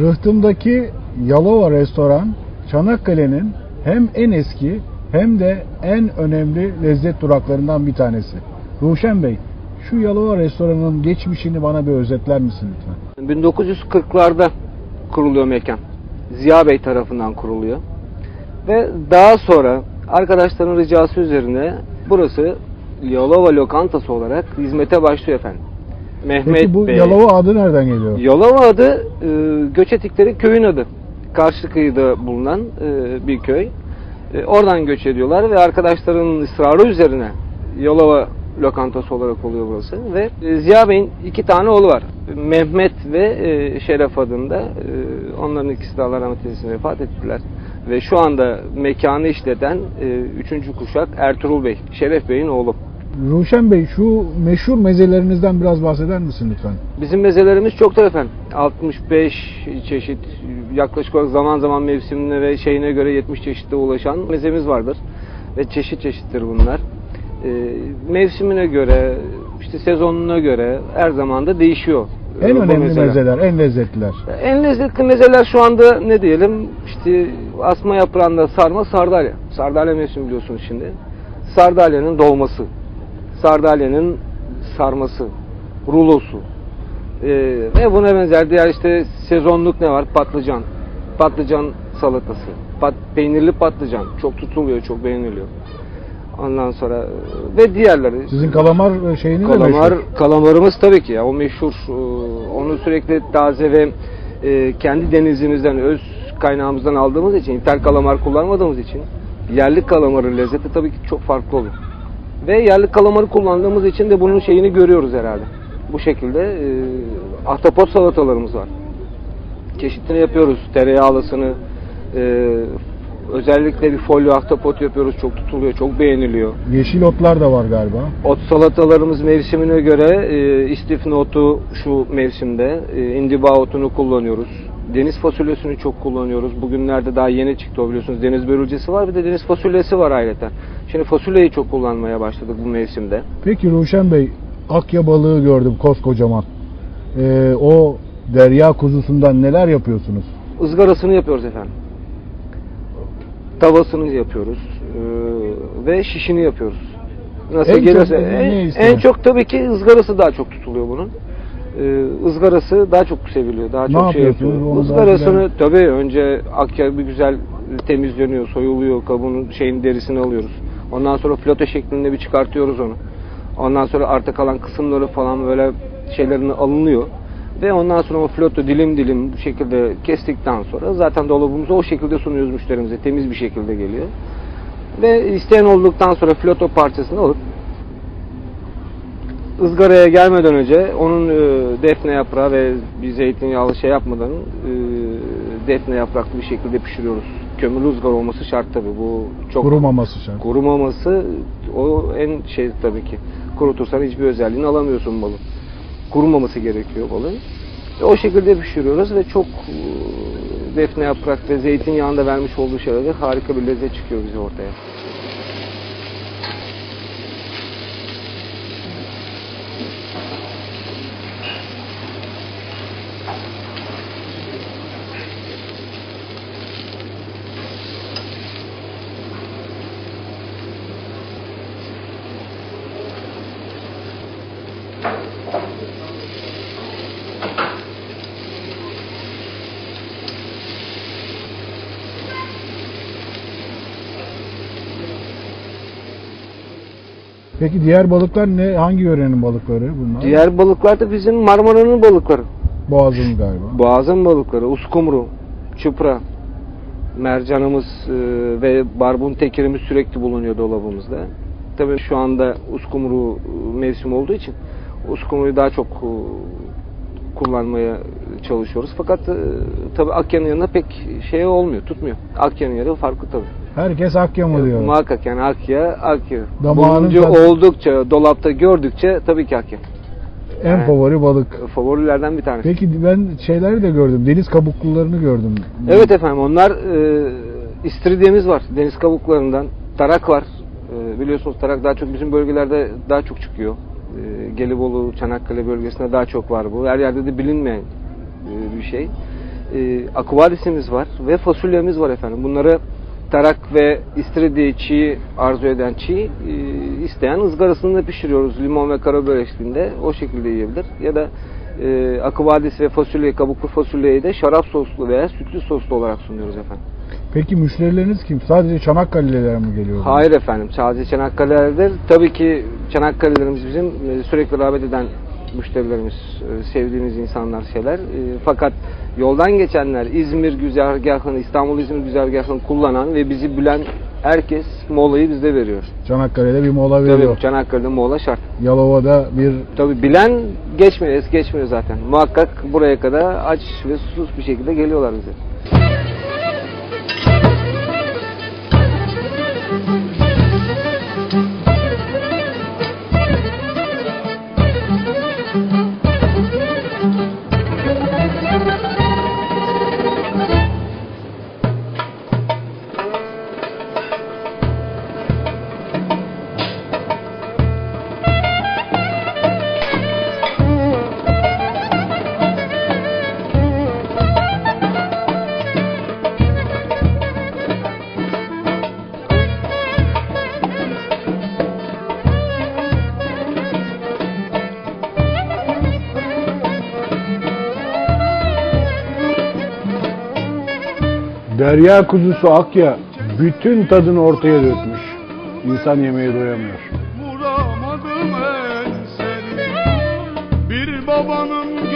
Rıhtımdaki Yalova Restoran Çanakkale'nin hem en eski hem de en önemli lezzet duraklarından bir tanesi. Ruşen Bey, şu Yalova Restoran'ın geçmişini bana bir özetler misin lütfen? 1940'larda kuruluyor mekan. Ziya Bey tarafından kuruluyor. Ve daha sonra arkadaşların ricası üzerine burası Yalova Lokantası olarak hizmete başlıyor efendim. Mehmet Peki bu Bey. Yalova adı nereden geliyor? Yalova adı e, göç ettikleri köyün adı. Karşı kıyıda bulunan e, bir köy. E, oradan göç ediyorlar ve arkadaşların ısrarı üzerine Yalova lokantası olarak oluyor burası. Ve e, Ziya Bey'in iki tane oğlu var. Mehmet ve e, Şeref adında. E, onların ikisi de Allah rahmet eylesin vefat ettiler. Ve şu anda mekanı işleten e, üçüncü kuşak Ertuğrul Bey, Şeref Bey'in oğlu. Ruşen Bey şu meşhur mezelerinizden biraz bahseder misin lütfen? Bizim mezelerimiz çoktur efendim. 65 çeşit yaklaşık olarak zaman zaman mevsimine ve şeyine göre 70 çeşitte ulaşan mezemiz vardır. Ve çeşit çeşittir bunlar. Ee, mevsimine göre, işte sezonuna göre her zaman da değişiyor. En bu önemli mezeler. mezeler, en lezzetliler. En lezzetli mezeler şu anda ne diyelim? İşte asma yaprağında sarma sardalya. Sardalya mevsimi biliyorsunuz şimdi. Sardalyanın dolması. Sardalyanın sarması. Rulosu. Ee, ve buna benzer diğer işte sezonluk ne var? Patlıcan. Patlıcan salatası. Pat, peynirli patlıcan. Çok tutuluyor, çok beğeniliyor. Ondan sonra e, ve diğerleri. Sizin kalamar şeyini de Kalamar, meşhur. kalamarımız tabii ki ya o meşhur. Ee, Onu sürekli taze ve e, kendi denizimizden, öz kaynağımızdan aldığımız için, ithal kalamar kullanmadığımız için yerli kalamarın lezzeti tabii ki çok farklı olur. Ve yerli kalamarı kullandığımız için de bunun şeyini görüyoruz herhalde. Bu şekilde e, ahtapot salatalarımız var. Çeşitini yapıyoruz. Tereyağlısını, e, özellikle bir folyo ahtapot yapıyoruz. Çok tutuluyor, çok beğeniliyor. Yeşil otlar da var galiba. Ot salatalarımız mevsimine göre e, istifne otu şu mevsimde, e, indiba otunu kullanıyoruz. Deniz fasulyesini çok kullanıyoruz. Bugünlerde daha yeni çıktı o biliyorsunuz. Deniz börülcesi var bir de deniz fasulyesi var ayrıca. Şimdi fasulyeyi çok kullanmaya başladık bu mevsimde. Peki Ruşen Bey, akya balığı gördüm koskocaman. Ee, o derya kuzusundan neler yapıyorsunuz? ızgarasını yapıyoruz efendim. Tavasını yapıyoruz e, ve şişini yapıyoruz. Nasıl En çok gelirse ne en, en çok tabii ki ızgarası daha çok tutuluyor bunun. E, ızgarası daha çok seviliyor, daha Ne çok şey yapıyor. Izgarasını tabii önce akya bir güzel temizleniyor, soyuluyor, kabuğunun şeyin derisini alıyoruz. Ondan sonra flote şeklinde bir çıkartıyoruz onu. Ondan sonra arta kalan kısımları falan böyle şeylerini alınıyor. Ve ondan sonra o flotu dilim dilim bu şekilde kestikten sonra zaten dolabımıza o şekilde sunuyoruz müşterimize. Temiz bir şekilde geliyor. Ve isteyen olduktan sonra floto parçasını alıp ızgaraya gelmeden önce onun e, defne yaprağı ve bir zeytinyağlı şey yapmadan e, defne yapraklı bir şekilde pişiriyoruz. Kömürlü ızgara olması şart tabi. Bu çok Kurumaması şart. Kurumaması o en şey tabii ki. Kurutursan hiçbir özelliğini alamıyorsun balın. Kurumaması gerekiyor balın. Ve o şekilde pişiriyoruz ve çok e, defne yaprak ve zeytinyağında vermiş olduğu şeylerle harika bir lezzet çıkıyor bize ortaya. Peki diğer balıklar ne? Hangi yörenin balıkları bunlar? Diğer balıklar da bizim Marmara'nın balıkları. Boğazın galiba. Boğazın balıkları, uskumru, çupra, mercanımız e, ve barbun tekirimiz sürekli bulunuyor dolabımızda. Tabii şu anda uskumru mevsim olduğu için uskumruyu daha çok e, kullanmaya çalışıyoruz. Fakat e, tabii Akya'nın yanında pek şey olmuyor, tutmuyor. Akya'nın yeri farklı tabii. Herkes akya mı diyor? Muhakkak yani Akya, Akya. Bulunca tadı- oldukça, dolapta gördükçe tabii ki Akya. En favori balık. Favorilerden bir tanesi. Peki ben şeyleri de gördüm. Deniz kabuklularını gördüm. Evet efendim onlar e, istiridyemiz var deniz kabuklarından. Tarak var. E, biliyorsunuz tarak daha çok bizim bölgelerde daha çok çıkıyor. E, Gelibolu, Çanakkale bölgesinde daha çok var bu. Her yerde de bilinmeyen e, bir şey. e, akvadisimiz var ve fasulyemiz var efendim. Bunları tarak ve istiridye çiğ arzu eden çiğ e, isteyen ızgarasında pişiriyoruz limon ve karabiber eşliğinde o şekilde yiyebilir ya da e, akvadis ve fasulye kabuklu fasulyeyi de şarap soslu veya sütlü soslu olarak sunuyoruz efendim. Peki müşterileriniz kim? Sadece Çanakkale'liler mi geliyor? Hayır efendim sadece Çanakkale'dedir. Tabii ki Çanakkale'lerimiz bizim e, sürekli rağbet eden müşterilerimiz, e, sevdiğimiz insanlar şeyler. E, Fakat yoldan geçenler İzmir güzergahını, İstanbul İzmir güzergahını kullanan ve bizi bilen herkes molayı bizde veriyor. Çanakkale'de bir mola veriyor. Tabii Çanakkale'de mola şart. Yalova'da bir Tabii bilen geçmiyor, es geçmiyor zaten. Muhakkak buraya kadar aç ve susuz bir şekilde geliyorlar bize. Derya kuzusu Akya bütün tadını ortaya dökmüş. İnsan yemeğe doyamıyor. Vuramadım enseni Bir babanın